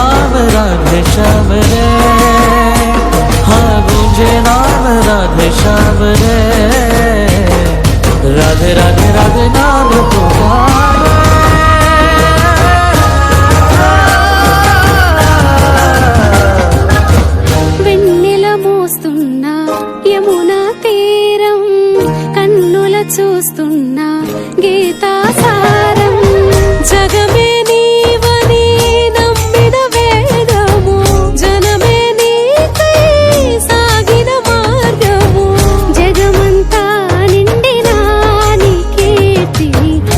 नाम राधे श्याम रे हाँ गूंजे नाम राधे श्याम रे राधे राधे राधे नाम पुकार చూస్తున్నా గీత नहीं